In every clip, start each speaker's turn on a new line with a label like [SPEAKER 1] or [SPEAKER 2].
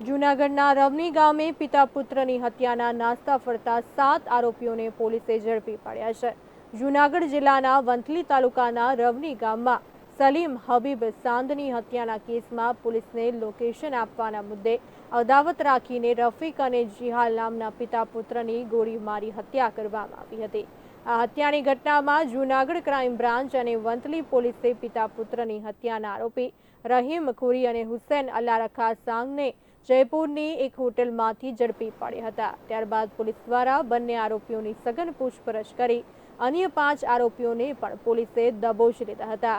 [SPEAKER 1] જૂનાગઢના રવની ગામે પિતા પુત્રની હત્યાના નાસ્તા ફરતા સાત આરોપીઓને પોલીસે ઝડપી પાડ્યા છે. જૂનાગઢ જિલ્લાના વંથલી તાલુકાના રવની ગામમાં સલીમ હબીબ સાંદની હત્યાના કેસમાં પોલીસને લોકેશન આપવાના મુદ્દે અદાવત રાખીને રફીક અને જિહાલ નામના પિતા પુત્રની ગોળી મારી હત્યા કરવામાં આવી હતી. આ હત્યાની ઘટનામાં જૂનાગઢ ક્રાઇમ બ્રાન્ચ અને વંથલી પોલીસે પિતા પુત્રની હત્યાના આરોપી રહીમ ખુરી અને હુસેન અલ્લારખા સાંગને જયપુરની એક હોટલમાંથી ઝડપી પાડ્યા હતા. ત્યારબાદ પોલીસ દ્વારા બંને આરોપીઓની સઘન પૂછપરછ કરી અન્ય પાંચ આરોપીઓને પણ પોલીસે દબોચી લીધા હતા.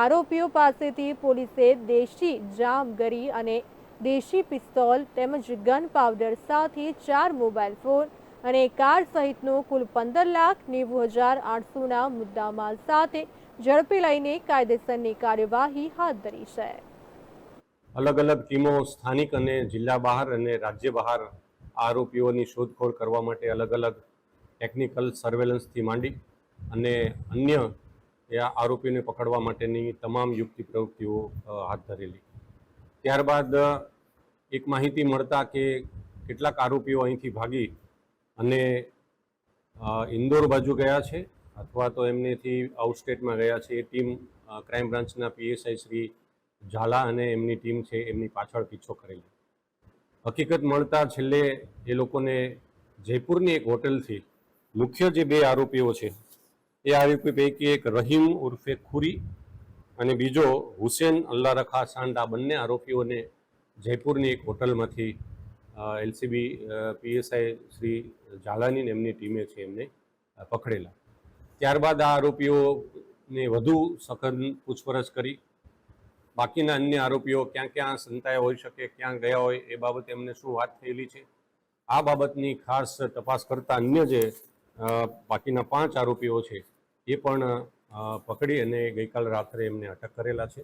[SPEAKER 1] આરોપીઓ પાસેથી પોલીસે દેશી જામ ગરી અને દેશી પિસ્તોલ તેમજ ગન પાવડર સાથે ચાર મોબાઈલ ફોન અને કાર સહિતનો કુલ પંદર લાખ નેવું હજાર આઠસોના મુદ્દામાલ સાથે ઝડપી લઈને કાયદેસરની કાર્યવાહી હાથ ધરી છે.
[SPEAKER 2] અલગ અલગ ટીમો સ્થાનિક અને જિલ્લા બહાર અને રાજ્ય બહાર આરોપીઓની શોધખોળ કરવા માટે અલગ અલગ ટેકનિકલ સર્વેલન્સથી માંડી અને અન્ય એ આ આરોપીઓને પકડવા માટેની તમામ યુક્તિ પ્રવૃત્તિઓ હાથ ધરેલી. ત્યારબાદ એક માહિતી મળતા કે કેટલાક આરોપીઓ અહીંથી ભાગી અને ઇન્દોર બાજુ ગયા છે અથવા તો એમનેથી આઉટસ્ટેટમાં ગયા છે. એ ટીમ ક્રાઇમ બ્રાન્ચના પીએસઆઈ શ્રી ઝાલા અને એમની ટીમ છે, એમની પાછળ પીછો કરેલો. હકીકત મળતા છેલ્લે એ લોકોને જયપુરની એક હોટલથી મુખ્ય જે બે આરોપીઓ છે, એ આરોપી પૈકી એક રહીમ ઉર્ફે ખુરી અને બીજો હુસેન અલ્લા રખા સાંડ આ બંને આરોપીઓને જયપુરની એક હોટલમાંથી એલસીબી પીએસઆઈ શ્રી ઝાલાની એમની ટીમે છે, એમને પકડેલા. ત્યારબાદ આ આરોપીઓને વધુ સઘન પૂછપરછ કરી બાકીના અન્ય આરોપીઓ ક્યાં ક્યાં સંતાયા હોઈ શકે, ક્યાં ગયા હોય, એ બાબતે એમને શું વાત થયેલી છે? આ બાબતની ખાસ તપાસ કરતા અન્ય જે બાકીના પાંચ આરોપીઓ છે, એ પણ પકડી અને ગઈકાલ રાત્રે એમને અટક કરેલા છે.